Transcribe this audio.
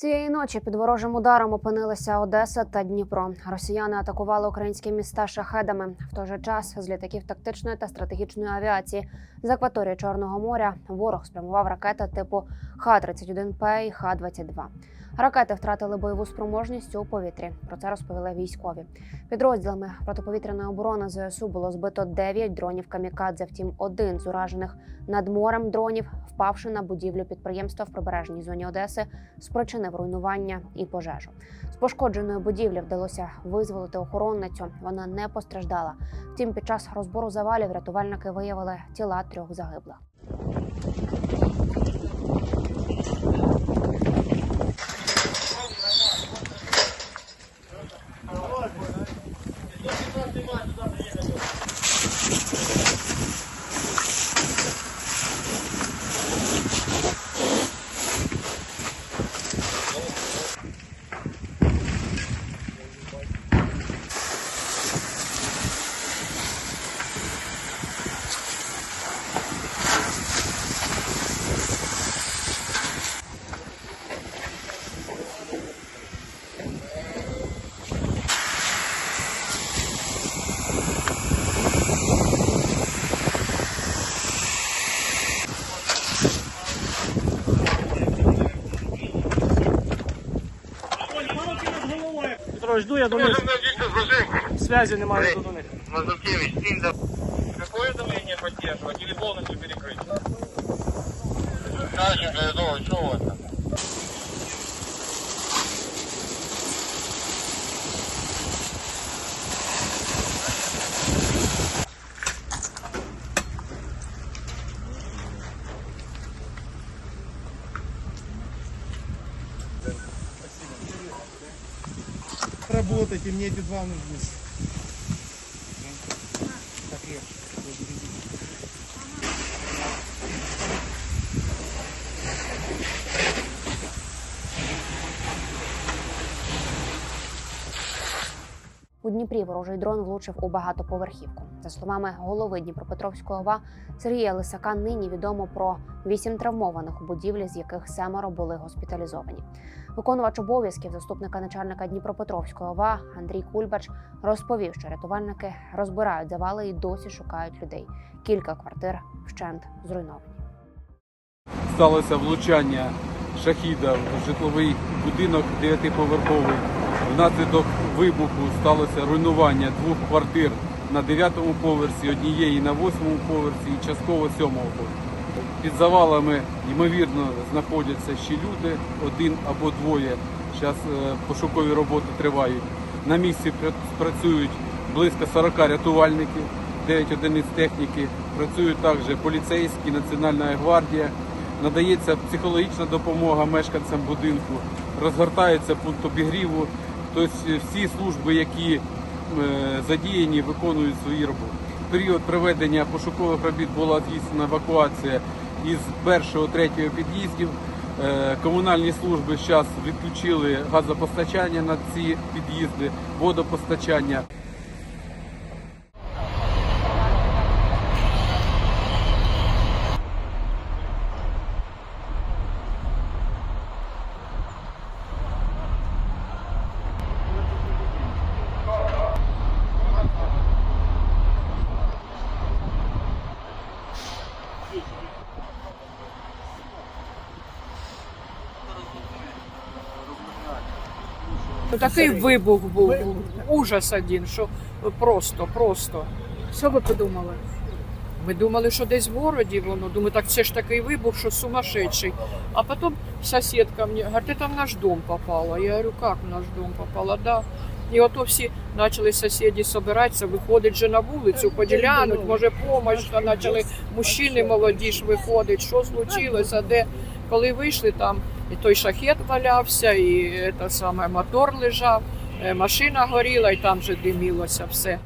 Цієї ночі під ворожим ударом опинилися Одеса та Дніпро. Росіяни атакували українські міста шахедами. В той же час з літаків тактичної та стратегічної авіації з акваторії Чорного моря ворог спрямував ракети типу Х-31П і Х-22. Ракети втратили бойову спроможність у повітрі. Про це розповіли військові. Підрозділами протиповітряної оборони ЗСУ було збито 9 дронів камікадзе. Втім, один з уражених над морем дронів, впавши на будівлю підприємства в прибережній зоні Одеси, спричинив руйнування і пожежу. З пошкодженої будівлі вдалося визволити охоронницю. Вона не постраждала. Втім, під час розбору завалів рятувальники виявили тіла трьох загиблих. Петро, жду, я до них. Связи немає до них. Мазуркевич, син за... Какое давление поддерживать или полностью перекрыть? Я думаю, что у работать, и мне эти два нужны. Так, я. У Дніпрі ворожий дрон влучив у багатоповерхівку. За словами голови Дніпропетровської ОВА Сергія Лисака, нині відомо про вісім травмованих у будівлі, з яких семеро були госпіталізовані. Виконувач обов'язків заступника начальника Дніпропетровської ОВА Андрій Кульбач розповів, що рятувальники розбирають завали і досі шукають людей. Кілька квартир вщент зруйновані. сталося влучання шахіда в житловий будинок дев'ятиповерховий. Внаслідок вибуху сталося руйнування двох квартир на дев'ятому поверсі, однієї на восьмому поверсі і частково сьомого поверсі. Під завалами, ймовірно, знаходяться ще люди, один або двоє. Зараз пошукові роботи тривають. На місці працюють близько 40 рятувальників, 9 одиниць техніки. Працюють також поліцейські, Національна гвардія. Надається психологічна допомога мешканцям будинку, розгортається пункт обігріву. Тобто всі служби, які е, задіяні, виконують свої роботи. В період проведення пошукових робіт була здійснена евакуація із першого третього під'їздів. Е, Комунальні служби зараз відключили газопостачання на ці під'їзди, водопостачання. Ну, Такий вибух був, ужас один, що просто, просто. Що ви подумали? Ми думали, що десь в городі воно. Думаю, так це ж такий вибух, що сумасшедший. А потім сусідка мені говорить, ти там в наш дом попала. Я говорю, як в наш дом попала? Да. І ото всі почали сусіди збиратися, виходить же на вулицю, поділянуть, може, допомога, почали мужчини молоді ж виходить, що случилося, де коли вийшли там, і той шахет валявся, і це саме мотор лежав, е, машина горіла, і там же димілося все.